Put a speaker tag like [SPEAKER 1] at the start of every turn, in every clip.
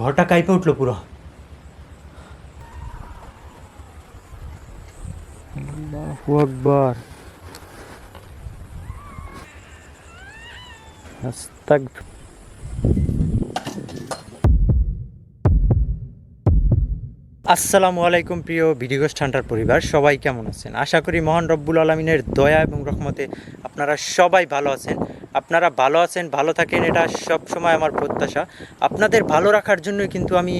[SPEAKER 1] ঘরটা কাইপে উঠল পুরো আস্তাগফির আসসালামু আলাইকুম প্রিয় ভিডিওস ঠান্ডার পরিবার। সবাই কেমন আছেন? আশা করি মহান রব্বুল আলমিনের দয়া এবং রহমতে আপনারা সবাই ভালো আছেন। আপনারা ভালো আছেন, ভালো থাকেন, এটা সব সময় আমার প্রত্যাশা। আপনাদের ভালো রাখার জন্যই কিন্তু আমি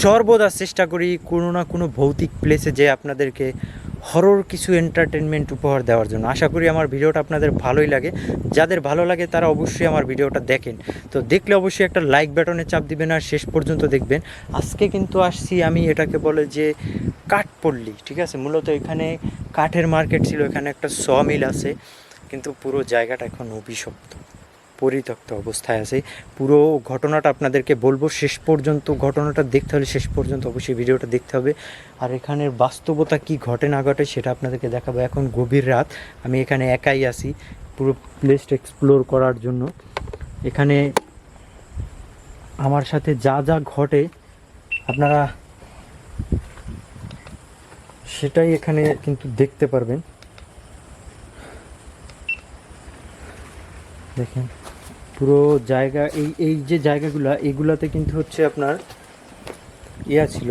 [SPEAKER 1] সর্বদা চেষ্টা করি কোনো না কোনো ভৌতিক প্লেসে যে আপনাদেরকে হরর কিছু এন্টারটেনমেন্ট উপহার দেওয়ার জন্য। আশা করি আমার ভিডিওটা আপনাদের ভালোই লাগে। যাদের ভালো লাগে তারা অবশ্যই আমার ভিডিওটা দেখেন। তো দেখলে অবশ্যই একটা লাইক বাটনে চাপ দিবেন আর শেষ পর্যন্ত দেখবেন। আজকে কিন্তু আসছি আমি এটাকে বলে যে কাঠপল্লী, ঠিক আছে? মূলত এখানে কাঠের মার্কেট ছিল, এখানে একটা স মিল আছে। কিন্তু পুরো জায়গাটা এখন অভিশপ্ত। পরিত্যক্ত অবস্থায় আছে। পুরো ঘটনাটা আপনাদেরকে বলব, শেষ পর্যন্ত, ঘটনাটা দেখতে হলে শেষ পর্যন্ত অবশ্যই ভিডিওটা দেখতে হবে। আর এখানের বাস্তবতা কি ঘটে না ঘটে সেটা আপনাদেরকে দেখাবো। এখন গভীর রাত, আমি এখানে একাই আছি, পুরো প্লেসটা এক্সপ্লোর করার জন্য। এখানে আমার সাথে যা যা ঘটে, আপনারা সেটাই এখানে কিন্তু দেখতে পারবেন। দেখেন। পুরো জায়গা, এই এই যে জায়গাগুলো এইগুলাতে কিন্তু হচ্ছে আপনার ইয়া ছিল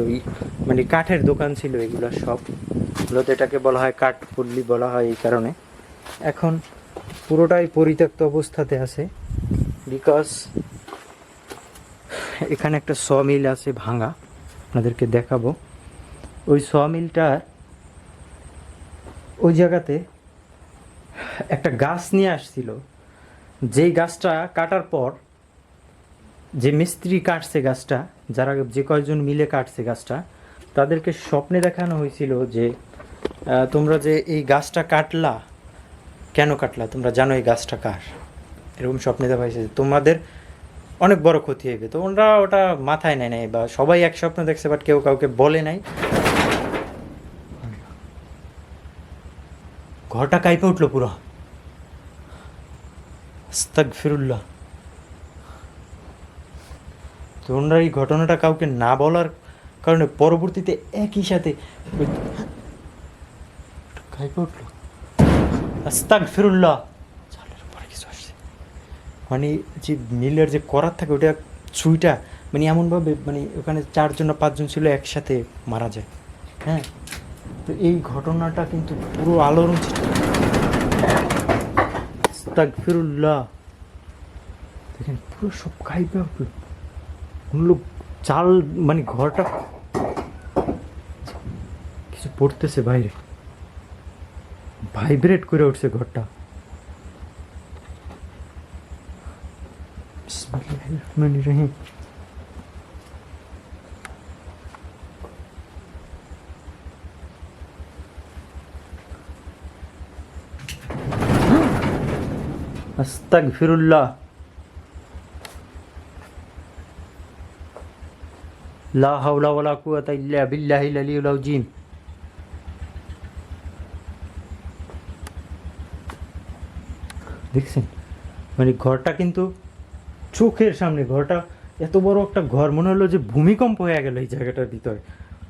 [SPEAKER 1] মানে কাঠের দোকান ছিল এগুলো সব। মূলত এটাকে বলা হয় কাঠপল্লী বলা হয় এই কারণে। এখন পুরোটাই পরিত্যক্ত অবস্থাতে আছে বিকজ এখানে একটা স মিল আছে ভাঙা, আপনাদেরকে দেখাবো। ওই স মিলটার ওই জায়গাতে একটা গাছ নিয়ে আসছিল। যেই গাছটা কাটার পর, যে মিস্ত্রি কাটছে গাছটা, যারা যে কয়েকজন মিলে কাটছে গাছটা, তাদেরকে স্বপ্নে দেখানো হয়েছিল যে তোমরা যে এই গাছটা কাটলা, কেন কাটলা? তোমরা জানো এই গাছটা কার? এরকম স্বপ্নে দেখা হয়েছে তোমাদের অনেক বড় ক্ষতি হবে। তো ওরা ওটা মাথায় নেয় নাই বা সবাই এক স্বপ্ন দেখছে বাট কেউ কাউকে বলে নাই। ঘরটা কাইপে উঠল পুরো। আস্তাগফিরুল্লাহ। তো ওনারা এই ঘটনাটা কাউকে না বলার কারণে পরবর্তীতে একই সাথে মানে যে মিলের যে করার থাকে, ওটা ছুইটা মানে এমনভাবে মানে ওখানে চারজন পাঁচজন ছিল একসাথে মারা যায়। হ্যাঁ? তো এই ঘটনাটা কিন্তু পুরো আলোড়ন সৃষ্টি দেখেন, পুরো সব উঠল লোক চাল মানে ঘরটা কিছু পড়তেছে বাইরে। ভাইব্রেট করে উঠছে ঘরটা। বিসমিল্লাহির রহিম আস্তাগফিরুল্লাহ। লা হাওলা ওয়ালা কুওয়াতা ইল্লা বিল্লাহিল আলিয়্যিল আযীম। দেখছেন? মানে ঘরটা কিন্তু চোখের সামনে, ঘরটা এত বড় একটা ঘর, মনে হলো যে ভূমিকম্প হয়ে গেল এই জায়গাটার ভিতরে।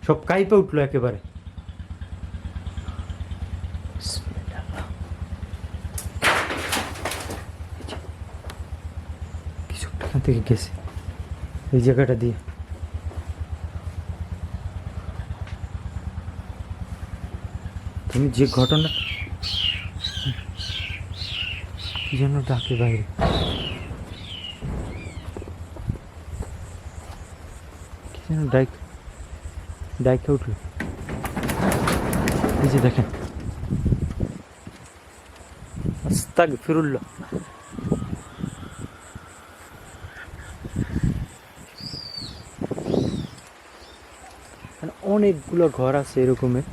[SPEAKER 1] সব কাইপে উঠল একেবারে বিসমিল্লাহ। কিছু একটা এখান থেকে গেছে। এই জায়গাটা দিয়ে। তুমি যে ঘটনা যেন ডাকে বাইরে। যেন ডাইক ডাইকে উঠল। এই যে দেখেন। আস্তাক ফিরুল্লাহ মানে অনেকগুলো ঘর আছে এরকমের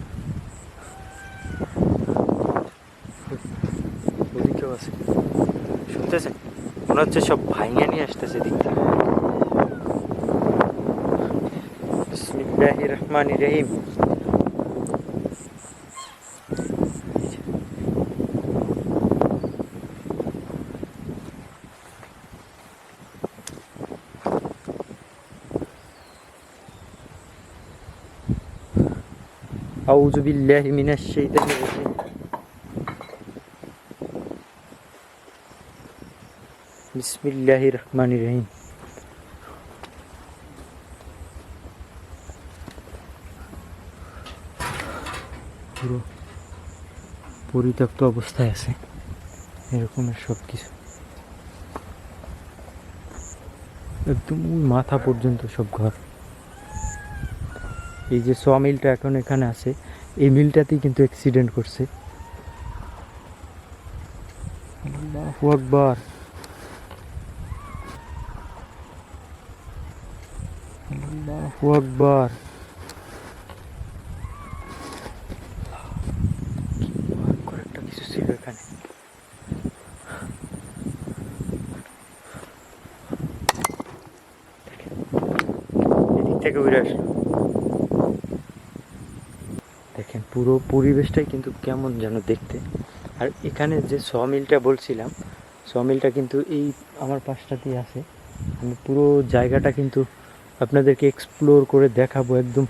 [SPEAKER 1] শুনতেছেন? মনে হচ্ছে সব ভাঙিয়ে নিয়ে আসতেছে দিক রহমানির রহিম। আউযু বিল্লাহি মিনাশ শাইতানির রাজিম বিসমিল্লাহির রহমানির রহিম পুরো পরিত্যক্ত অবস্থায় আছে এরকমের সব কিছু একদম মাথা পর্যন্ত সব ঘর এই যে স মিলটা এখন এখানে আছে এই মিলটাতেই কিন্তু অ্যাক্সিডেন্ট করছে। আকবার। আকবার কি ভয়ঙ্কর একটা কিছু ছিল এখানে এদিক থেকে উড়ে আসলো দেখেন পুরো পরিবেশটাই কিন্তু কেমন যেন দেখতে। আর এখানে যে স মিলটা বলছিলাম, স মিলটা কিন্তু এই আমার পাশটাতেই আছে। আমি পুরো জায়গাটা কিন্তু আপনাদেরকে এক্সপ্লোর করে দেখাবো একদম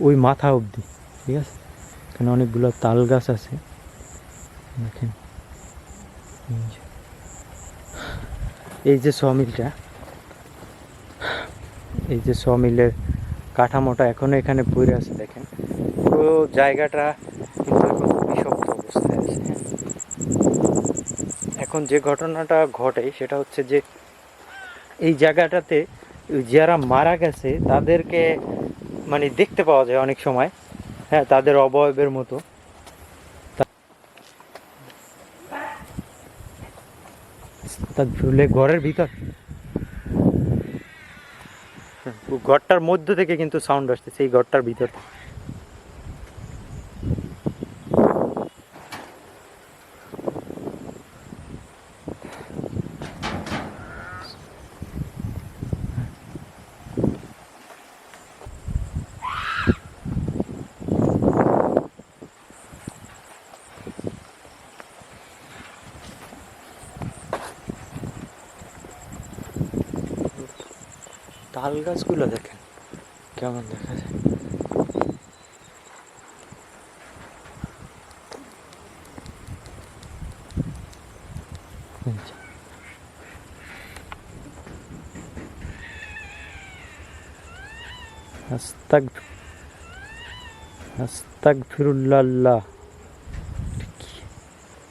[SPEAKER 1] ওই মাথা অবধি, ঠিক আছে? এখানে অনেকগুলো তাল গাছ আছে। দেখেন। এই যে। এই যে স মিলটা, এই যে স মিলের কাঠামোটা এখনও এখানে পড়ে আছে। জায়গাটা কিন্তু এখন বিষাক্ত অবস্থায় আছে। এখন যে ঘটনাটা ঘটে সেটা হচ্ছে যে এই জায়গাটাতে যারা মারা গেছে তাদেরকে মানে দেখতে পাওয়া যায় অনেক সময়। হ্যাঁ তাদের অবয়বের মতো। তা- তা ঝুলে ঘরের ভিতর। ঘরটার মধ্য থেকে কিন্তু সাউন্ড আসছে সেই ঘরটার ভিতর থেকে। তাল গাছগুলো দেখেন। কেমন দেখা যায়।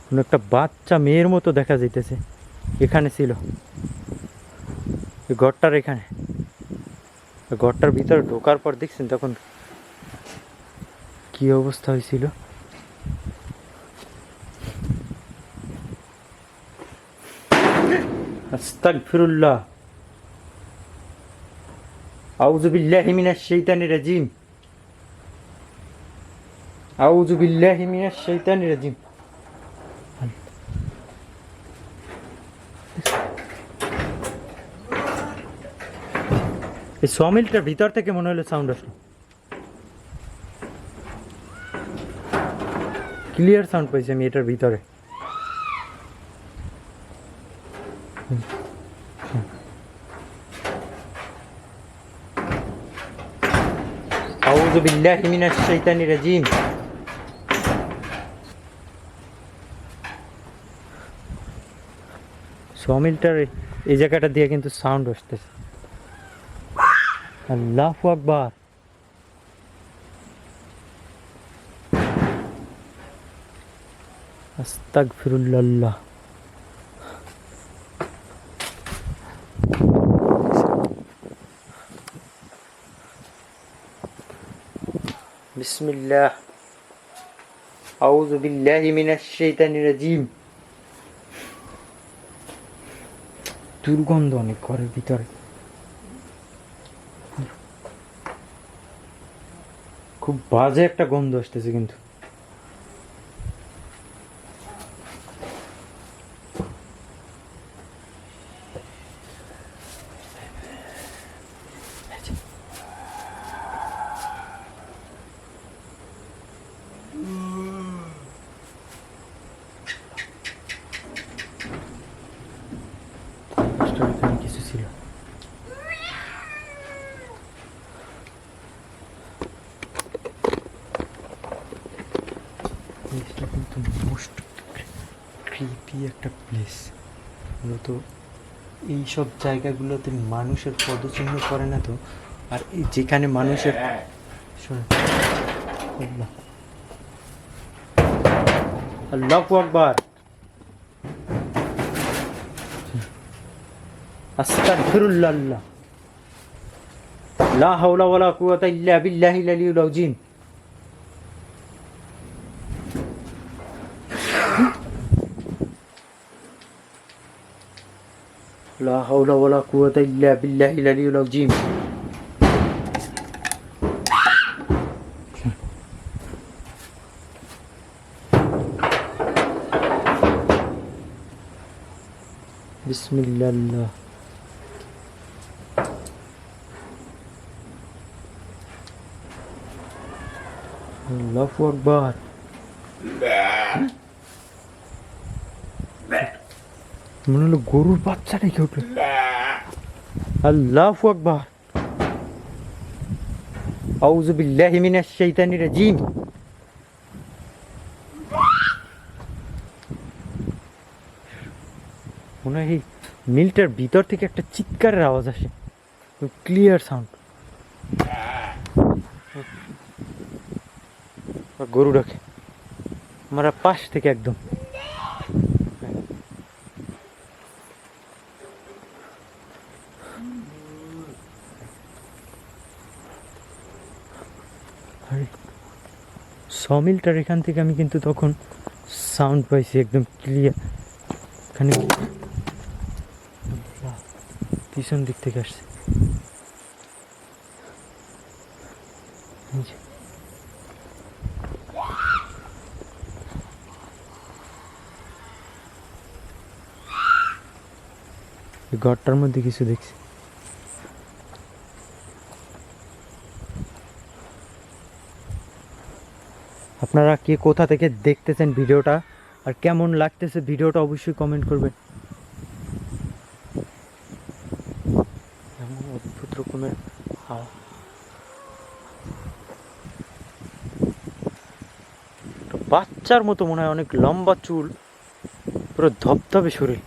[SPEAKER 1] কোন একটা বাচ্চা মেয়ের মতো দেখা যাইতেছে। এখানে ছিল। ঘরটার এখানে। ঘরটার ভিতরে ঢোকার পর দেখছেন তখন কি অবস্থা হয়েছিল? আস্তাগফিরুল্লাহ। আউযু বিল্লাহি মিনাশ শাইতানির রাজিম। আউযু বিল্লাহি মিনাশ শাইতানির রাজিম। এই সমিলটার ভিতর থেকে মনে হলো সাউন্ড আসলো। ক্লিয়ার সাউন্ড পাইছি আমি এটার ভিতরে। আউযু সমিলটার এই জায়গাটা দিয়ে কিন্তু সাউন্ড আসতেছে। আল্লাহ আকবার। আস্তাগফিরুল্লাহ। বিসমিল্লাহ। আউযু বিল্লাহি মিনাশ শাইতানির রাজিম। দুর্গন্ধ অনেক ঘরের ভিতরে। খুব বাজে একটা গন্ধ আসতেছে কিন্তু কষ্টের এখানে কিছু ছিল একটা প্লেস মূলত এইসব জায়গাগুলোতে মানুষের পদচিহ্ন করে না তো? আর যেখানে মানুষের শোনেন। আল্লাহ। আল্লাহ আকবার। আস্তাগফিরুল্লাহ। আল্লাহ লা হাওলা ওয়ালা কুওয়াতা ইল্লা বিল্লাহিল আলিয়্যিল আযীম। لا حول ولا قوة إلا بالله العلي العظيم. بسم الله. الله الله أكبر মনে হলো গরুর বাচ্চা রেখে উঠল আল্লাহ আকবার। আউযু বিল্লাহি মিনাশ শাইতানির রাজিম। মনে হয় মিলটার ভিতর থেকে একটা চিৎকারের আওয়াজ আসে। ক্লিয়ার সাউন্ড গরু ডাকে। আমরা পাশ থেকে একদম আরে সমিলটার এখান থেকে আমি কিন্তু তখন সাউন্ড পাইছি একদম ক্লিয়ার এখানে পিছন দিক থেকে আসছে। ঘরটার মধ্যে কিছু দেখছি। আপনারা কে কোথা থেকে দেখতেছেন ভিডিওটা আর কেমন লাগতেছে ভিডিওটা অবশ্যই কমেন্ট করবেন। এমন অদ্ভুত রকমের হাওয়া। বাচ্চার মতো মনে হয় অনেক লম্বা চুল, পুরো ধবধবে শরীর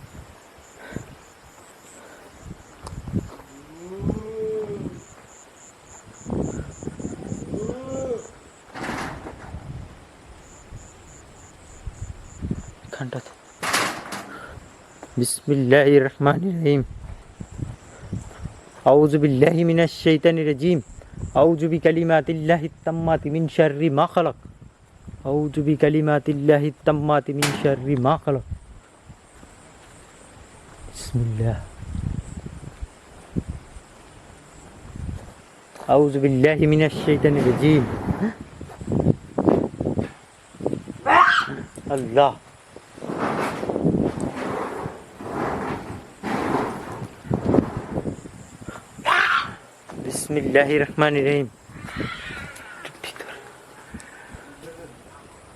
[SPEAKER 1] এখানটাতে বিসমিল্লাহির রহমানির রহিম আউযু বিল্লাহি মিনাশ শাইতানির রাজিম আউযু বিকালিমাতিল্লাহি তাম্মাতি মিন শাররি মা খালাক আউযু বিকালিমাতিল্লাহি তাম্মাতি মিন শাররি মা খালাক বিসমিল্লাহ আউযু বিল্লাহি মিনাশ শাইতানির রাজিম আল্লাহ বিসমিল্লাহি রহমানির রহিম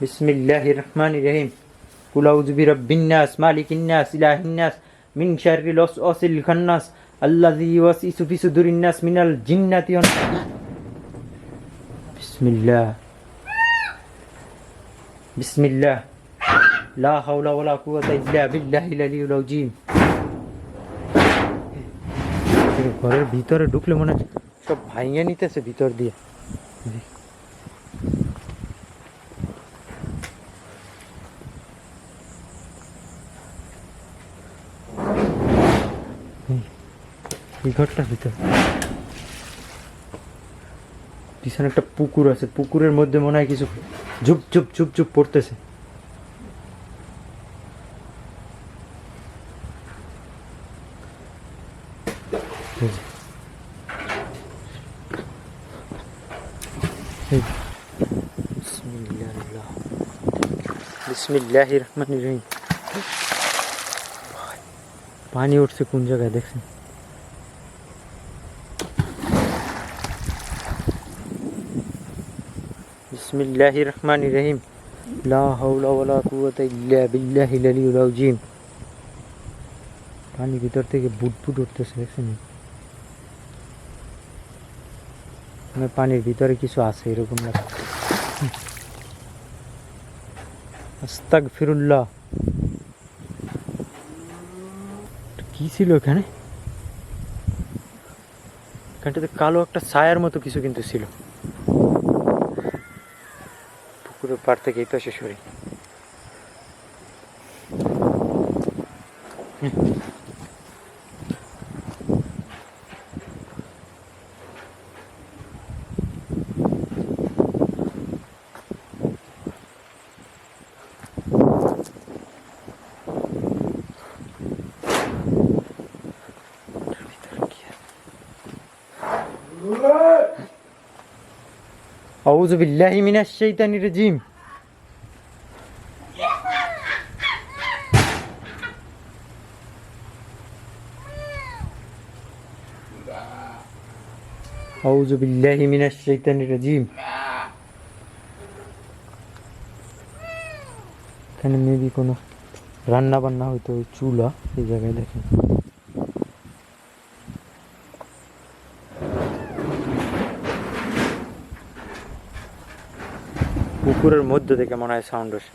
[SPEAKER 1] বিসমিল্লাহি রহমানির রহিম কুল আউযু বিরাব্বিন নাস মালিকিন নাস ইলাহিন নাস মিন শাররিল ওয়াসওয়াসিল খান্নাস আল্লাযী ইউওয়াসওয়িসু ফি সুদুরিন নাস মিনাল জিন্নাতি বিসমিল্লাহ বিসমিল্লাহ লা হাওলা ওয়ালা কুওয়াতা ইল্লা বিল্লাহিল আলিয়্যিল আযীম ঘরের ভিতরে ঢুকলে মনে হয় সব ভাইঙে নিতেছে ভিতর দিয়ে। ঘরটার ভিতর। পিছনে একটা পুকুর আছে, পুকুরের মধ্যে মনে হয় কিছু ঝুপ ঝুপ ঝুপ ঝুপ পড়তেছে এই যে। এই যে। বিসমিল্লাহিল্লাহ। বিসমিল্লাহির রহমানির রহিম পানি উঠছে কোন জায়গায় দেখছেন বিসমিল্লাহির রহমানির রহিম লা হাওলা ওয়ালা কুওয়াতা ইল্লা বিল্লাহিল আলিয়্যিল আযীম পানি ভিতর থেকে বুট বুট উঠতেছে দেখছেন মানে পানির ভিতরে কিছু আছে এরকম আস্তাক ফিরুল্লাহ কি ছিল এখানে? এখানটাতে কালো একটা ছায়ার মতো কিছু কিন্তু ছিল। পুকুরের পার থেকে এই শরীর হুম। أعوذ بالله من الشيطان الرجيم أعوذ بالله من الشيطان الرجيم এখানে মেবি কোনো রান্না বান্না হয়তো ওই চুলা এই জায়গায় দেখেন পুকুরের মধ্য থেকে মনে হয় সাউন্ড আসে।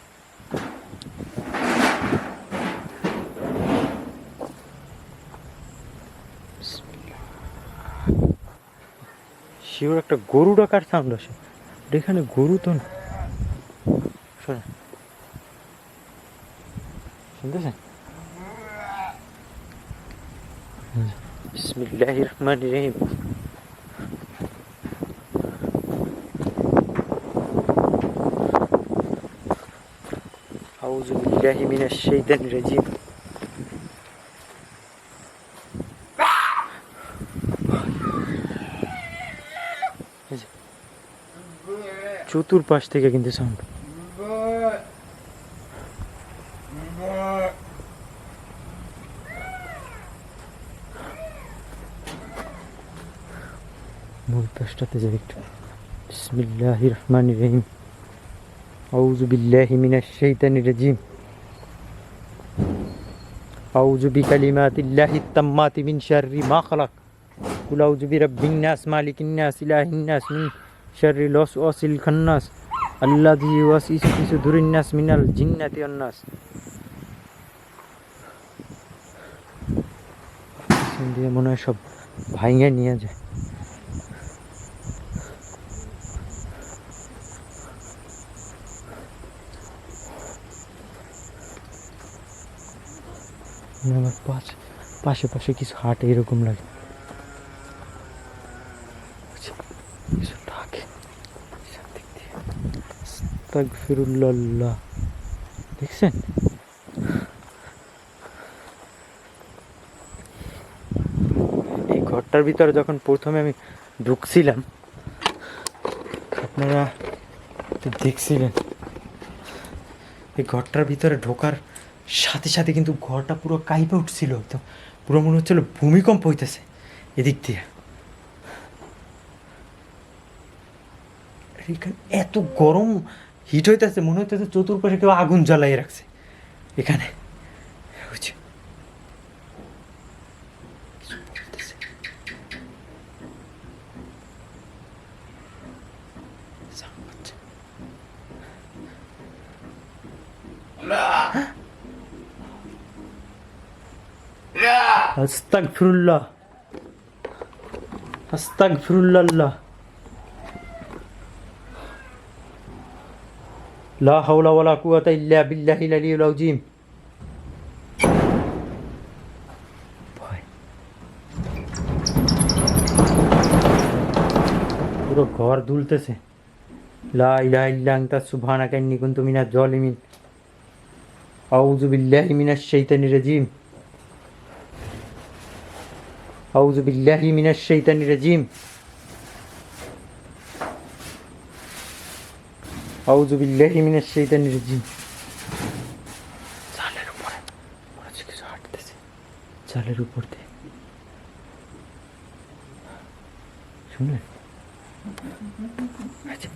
[SPEAKER 1] শিওর একটা গরু ডাকার সাউন্ড আসে। এখানে গরু তো না। শোনে শুনতেছেন? বিসমিল্লাহির রহমানির রহিম। Euzu billahi mineşşeytanirracim. চতুর পাশ থেকে কিন্তু সাউন্ড মূল পেশটাতে যাই একটু বিসমিল্লাহ রহমান রহিম أعوذ بالله من الشيطان الرجيم أعوذ بكلمات الله التامات من شر ما خلق قل أعوذ برب الناس مالك الناس إله الناس من شر الوسواس الخناس الذي يوسوس في صدور الناس من الجنة والناس পিছন দিয়ে মনে হয় সব ভাঙে নিয়ে যায় আমার পাশে পাশে কিছু হাটে এরকম লাগে। আচ্ছা। দেখছেন? এই ঘরটার ভিতরে যখন প্রথমে আমি ঢুকছিলাম, আপনারা দেখছিলেন। এই ঘরটার ভিতরে ঢোকার সাথে সাথে কিন্তু ঘরটা পুরো কাইপে উঠছিল, একদম। পুরো মনে হচ্ছিল ভূমিকম্প হইতেছে এদিক দিয়ে। এত গরম হিট হইতেছে, মনে হইতেছে চতুর্পাশে কেউ আগুন জ্বালাই রাখছে। এখানে। আস্তাগফিরুল্লাহ। আস্তাগফিরুল্লাহ। লা হাওলা ওয়ালা কুওয়াতা ইল্লা বিল্লাহিল আযীম। ভয় পুরো ঘর দুলতেছে। লা ইলাহা ইল্লা আনতা সুবহানাকা ইন্নী কুনতু মিনাজ জালিমিন। আউযু বিল্লাহি মিনাশ শাইতানির রাজীম। أعوذ بالله من الشيطان الرجيم أعوذ بالله من الشيطان الرجيم চালের উপরে মনে হচ্ছে কিছু হাঁটতেছে চালের উপর দিয়ে শুনলেন আচ্ছা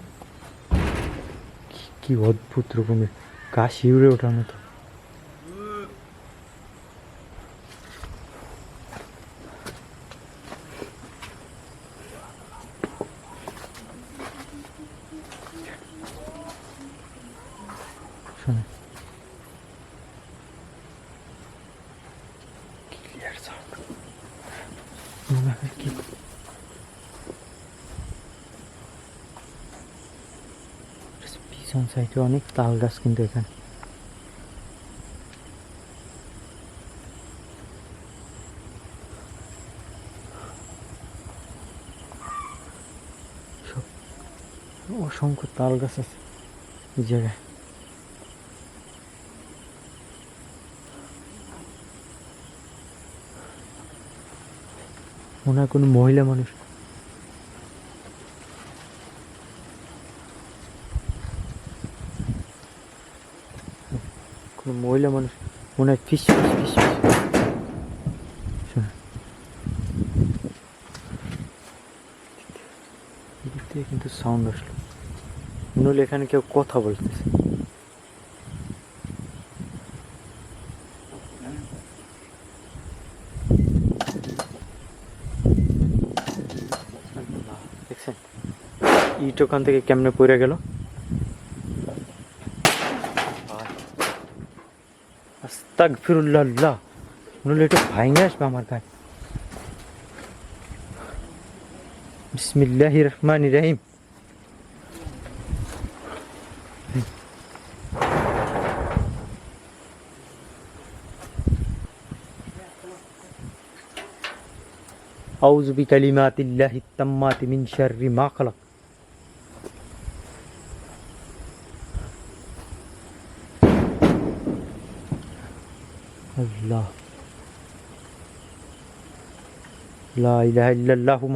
[SPEAKER 1] কি- কি অদ্ভুত রকমের গা শিউরে ওঠার মতো পিছন সাইডে অনেক তাল গাছ কিন্তু এখানে। অসংখ্য তাল গাছ আছে এই জায়গায়। মনে হয় কোনো মহিলা মানুষ কোনো মহিলা মানুষ, মনে হয় ফিস ফিস ফিস কিন্তু সাউন্ড আসলো। হলো এখানে কেউ কথা বলতেছে। ইট ওখান থেকে কেমনে পড়ে গেল? আস্তাক ফিরুল্লাহ মনে হলো একটু ভাঙে আসবে আমার গায়ে বিসমিল্লাহ রহমান রহিম أعوذ بكلمات الله التامات من شر ما خلق আল্লাহ। লা ইলাহা ইল্লাল্লাহু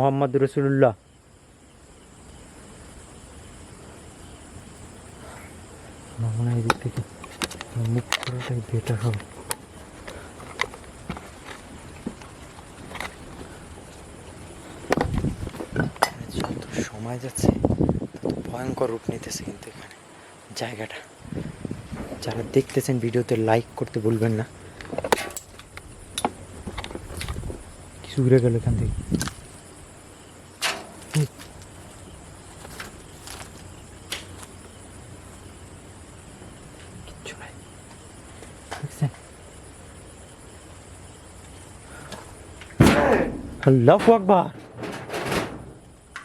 [SPEAKER 1] বেটার যত সময় যাচ্ছে, তত ভয়ঙ্কর রূপ নিতেছে কিন্তু এখানে জায়গাটা। যারা দেখতেছেন ভিডিওতে লাইক করতে ভুলবেন না। উড়ে গেল এখান থেকে এই। কিচ্ছু নাই দেখছেন আল্লাহ আকবার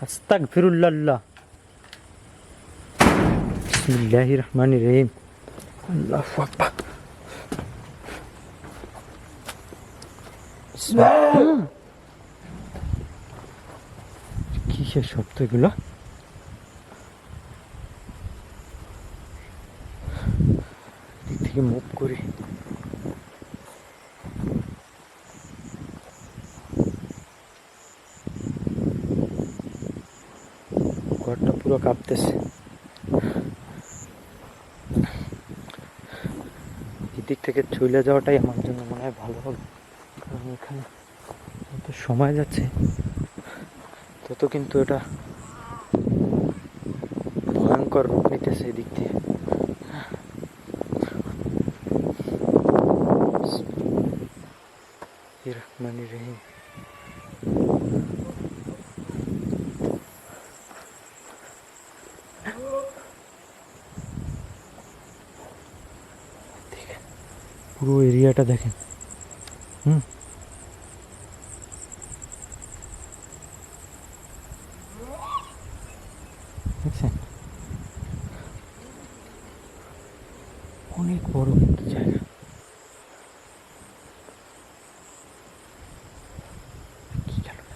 [SPEAKER 1] আস্তাগফিরুল্লাহ বিসমিল্লাহির রহমানির রহিম আল্লাহু আকবার বিসমিল্লাহ। কিসের শব্দ এগুলো দিক থেকে মুভ করি। ঘরটা পুরো কাঁপতেছে। এদিক থেকে চলে যাওয়াটাই আমার জন্য মনে হয় ভালো হবে। কারণ এখানে সময় যাচ্ছে। তত কিন্তু এটা ভয়ঙ্কর রূপ নিতেছে এদিক দিয়ে রহমানির রহিম দেখেন পুরো এরিয়াটা দেখেন হুম দেখছেন অনেক বড় কিন্তু জায়গা কি গেল না?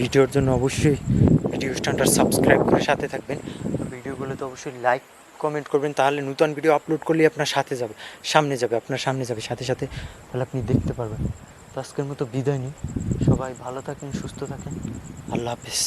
[SPEAKER 1] ভিডিওর জন্য অবশ্যই ভিডিও স্ট্যান্ডার সাবস্ক্রাইব করে সাথে থাকবেন। ভিডিওগুলোতে অবশ্যই লাইক কমেন্ট করবেন, তাহলে নতুন ভিডিও আপলোড করলে আপনার সাথে যাবে, সামনে যাবে, আপনার সামনে যাবে, সাথে সাথে তাহলে আপনি দেখতে পারবেন। তো আজকের মতো বিদায় নিই। সবাই ভালো থাকেন, সুস্থ থাকেন। আল্লাহ হাফিজ।